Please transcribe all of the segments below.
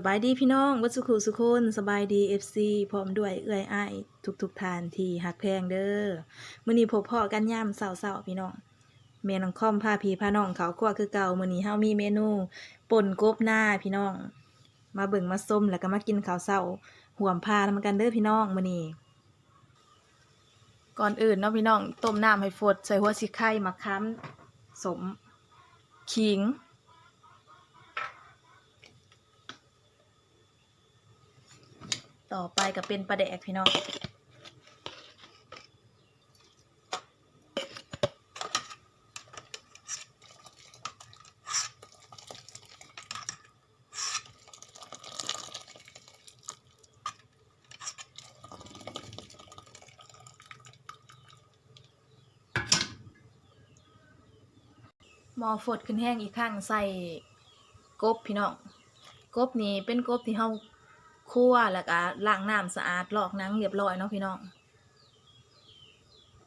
สบายดีพี่น้องวัสุขุสุคนสบายดีเอฟซีพร้อมด้วยเอื้อยอ้ายทุกทุกทานที่หักแพงเด้อมือนี้พบพ่อกันย่ำเสาๆพี่น้องแม่น้องคอมพาพี่พาน้องเขาครัวคือเก่ามื้อนี้เฮามีเมนูป่นกบหน้าพี่น้อง มาเบิ่งมาส้มแล้วก็มากินข้าวเช้าห่วมพานำกันเด้อพี่น้องมือนี้ก่อนอื่นเนาะพี่น้องต้มน้ำให้ฟดใส่หัวสิไข่มะขามสมขิง ต่อไปก็เป็นปลาแดกพี่น้องหมอฟดขึ้นแห้งอีกข้างใส่กบพี่น้องกบนี่เป็นกบที่เฮา คั่วแล้วก็ล้างน้ำสะอาดลอกนังเรียบร้อยเนาะพี่น้อง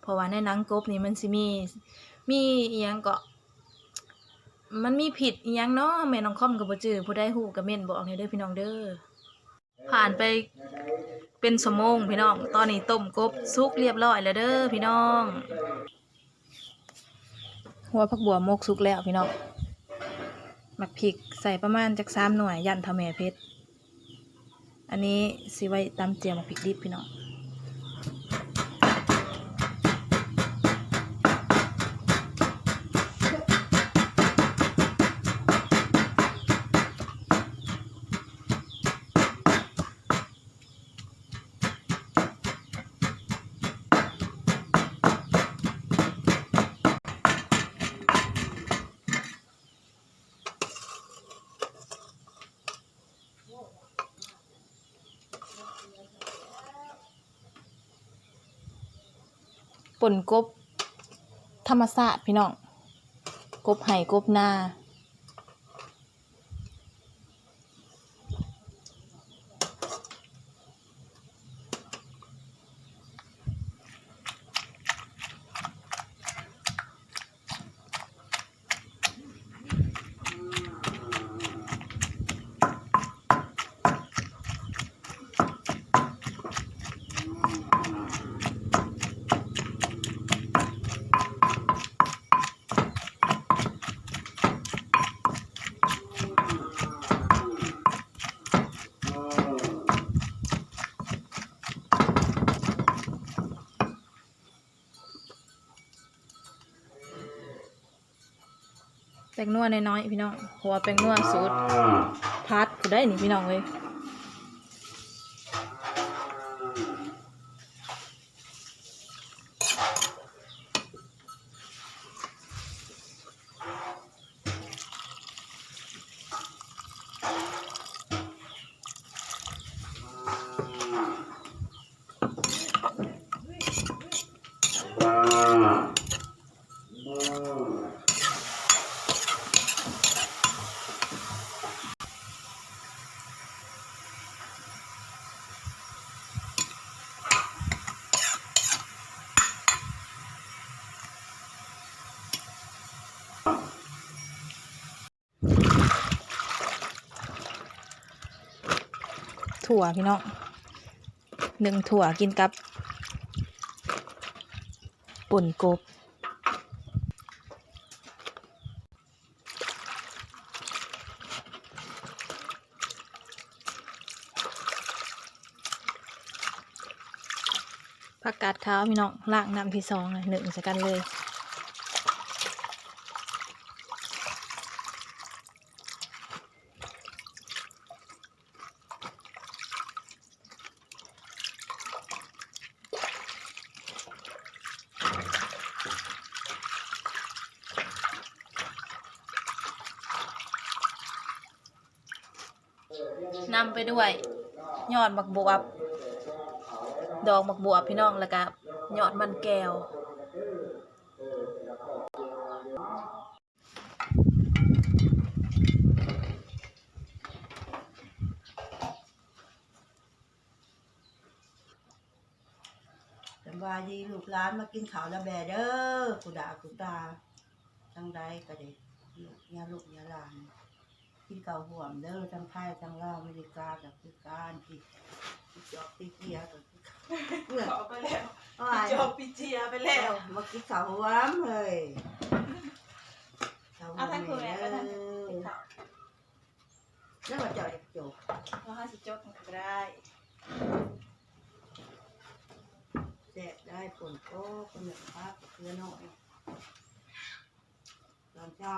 เพราะว่าในนังกบนี่มันสิมี มีอียังก็มันมีผิดอียงเนาะแม่น้องคอมก็บ่จื้อผู้ใดฮู้ก็เม่นบอกให้เด้อพี่น้องเด้อผ่านไปเป็นชั่วโมงพี่น้อง ตอนนี้ต้มกบสุกเรียบร้อยแล้วเด้อพี่น้อง หัวผักบัวมกสุกแล้วพี่น้องหมักพริกใส่ประมาณจักสามหน่วยยันเทาแม่เพชร อันนี้สิไว้ตำเจียมพริกดิบพี่น้อง ป่นกบธรรมศาสตร์พี่น้อง กบไห่กบนา แป้งนัวน้อยๆพี่น้องหัวาแป้งนัวสูตรพัดก็ได้นี่พี่น้องเลย ถั่วพี่น้องหนึ่งถั่วกินกับป่นกบผักกาดขาวพี่น้องลางน้ำที่สองหนึ่งใส่กันเลย นำไปด้วยยอดบักบวบ ดอกบักบวบพี่น้องแล้วก็ยอดมันแก้วสบายดีลูกหลานมากินข้าวแล้วแบเด้อกูด่ากูตาจังใดก็ได้ลูกยาลูกยาหลาน กินข้าห่วมเด้อทั้งไทยทั้งลาวอเมริกากับคือการที่ที่จอกที่เกียกับคือเพื่อนขอไปแล้วอ้ายจบปีเจียไปแล้ว เมากินข้าห่วมเลยข้าห่วเอามท่านคุยเด้แล้วก็ท่านอติดข่าวแล้วมาจ่อยจบเราห้าสิบจบมันก็ได้แจกได้ผลโอ้คนหนึ่งครับเพื่อน้อยตอนเช้า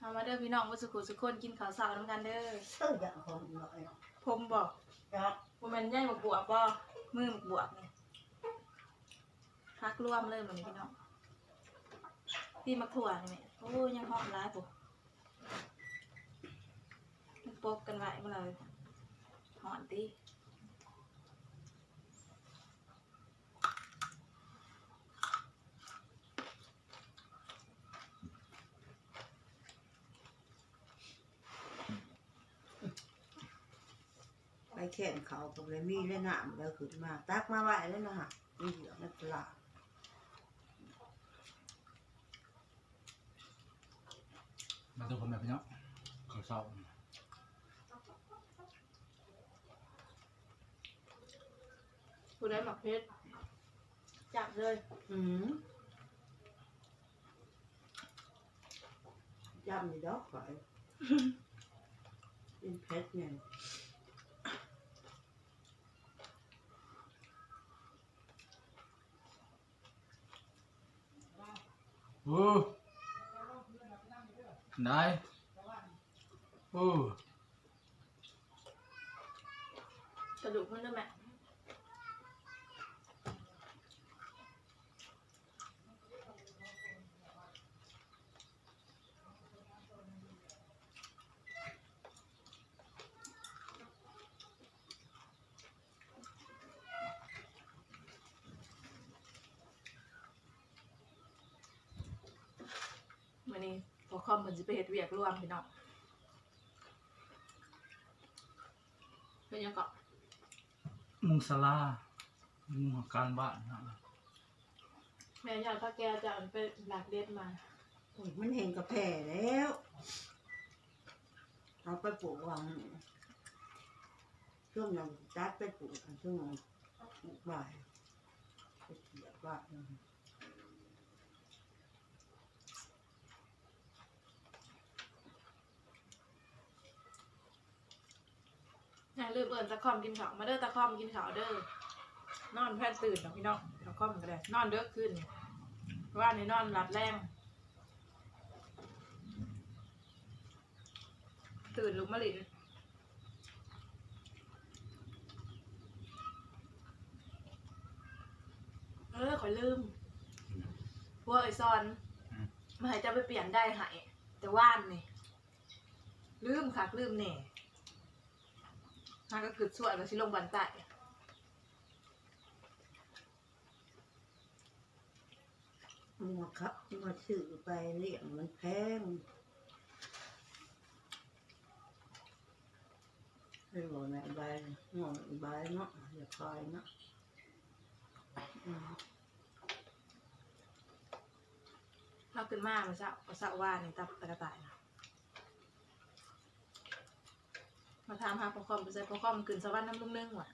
เอามาเด้อพี่น้องว่าสุขุสุคนกินข้าวสาวน้ำกันเด้อเต้าอย่างของหน่อยผมบอกจ้ะว่ามันย่ายหมกบวบบ่มือหมกบวบนี่พักร่วมเลยเหมือนพี่น้องพี่มักถั่วนี่แม่โอ้ยยังหอมร้ายปุ๊มันปกกันไว้เมื่อไรหอนตี ไปแข่งเขากับเลยมีเล่นน้ำแล้วขึ้นมา ตักมาไหวแล้วนะฮะมีเหลืองนักปลามาตัวผมแบบนี้เนาะเขาเศร้าผู้ได้หมักเพชรจับเลยอืมจำดีดอกก่อยเป็นเพชรเนี่ย โอ้ไหนโอ้กระดูกมันด้วยแม่ วันนี้พอคอมเหมือนจะไปเห็ดเวียกร่วมพี่น้องเป็นยังเกาะมุงสลามุงการบ้านนะแม่ยายพ่อแกจะเอาไปหลักเด็ดมา โอ้ยมันเห็นกระแผ่แล้วเอาไปปลูกวางช่วงนั้นจัดไปปลูกกันช่วงนั้นปลูกบ่ายไปเสียบ่าย อย่าลืมเอิญตะคอมกินข้าวมาเด้อตะคอมกินข้าวเด้อนอนแพทย์ตื่นเนาะพี่น้องตะคอมก็ได้นอนเด้อขึ้นเพราะว่านี่นอนหลับแรงตื่นลุกมาหลินเออขอยลืมพวกไอซอนมาให้เจะไปเปลี่ยนได้หายแต่ว่านนี่ลืมค่ะลืมแน่ ฮาก็คือส่วนก็ชิลงบันไตมัวครับมาซื้อไปเลี้ยงมันแพงให้บอกแม่ใบงอใบเนาะอย่าคอยเนาะอืมถ้าขึ้นมามันจะเอาสะว่านี่ตับตะกระต่ายนะ มาทำหาพอคอมไปใส่พอคอมขึ้นสวรรค์น้ำลุงนึ่งว่ะ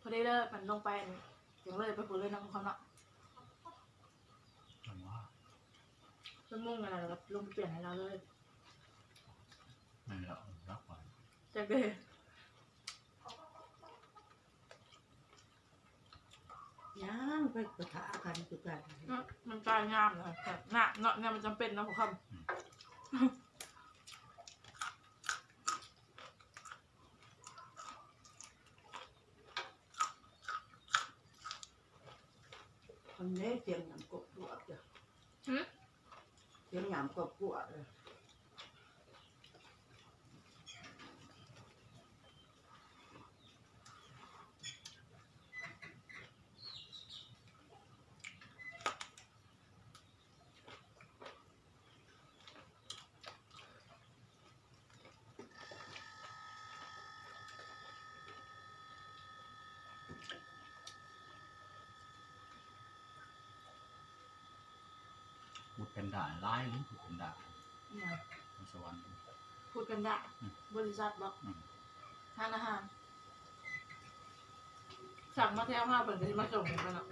พอได้เลิกมันลงไปอันอย่างเลยไปปุ๋ยเลยนะพอคอมเนาะจังว่าต้นมุ่งอะไรแล้วก็ลงไปเปลี่ยนให้เราเลย ไม่ละรักไป จากเดย่างไปกระทะกันคือกันมันกลายงามเลยแต่หน้าเนาะเนี่ยมันจำเป็นนะผมคคนนี้เสียงหยำกบปวดจ้ะำหืมเสียงหยำกบปวดเลย เป็นด่าไล่หรือพูดเป็นด่าเนี่ยในสวรรค์พูดกันได้อืมบริษัทบอกอืมทานอาหารสั่งมาแท้มาเปิดก็จะมาส่งกันเนาะ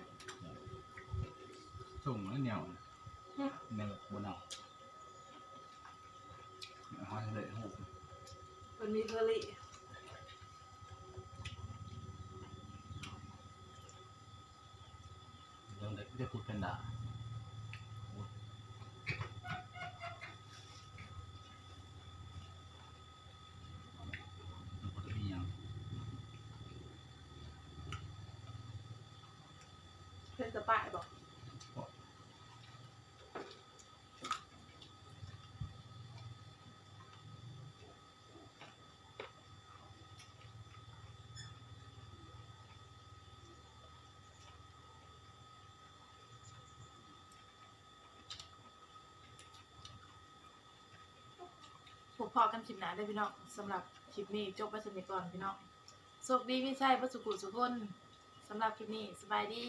ส่งแล้วเหนียวอืมเนื้อบนเอาหอยเลยหูมันมีเคอรี่เรื่องเด็กได้พูดเป็นด่ามันพูดอีหยัง เพื่อนจะป้ายบอกพบพอกันคลิปหน้าได้พี่น้องสำหรับคลิปนี้จบไปสนิทก่อนพี่น้องโชคดีไม่ใช่พระสุขุสุขคนสำหรับคลิปนี้สบายดี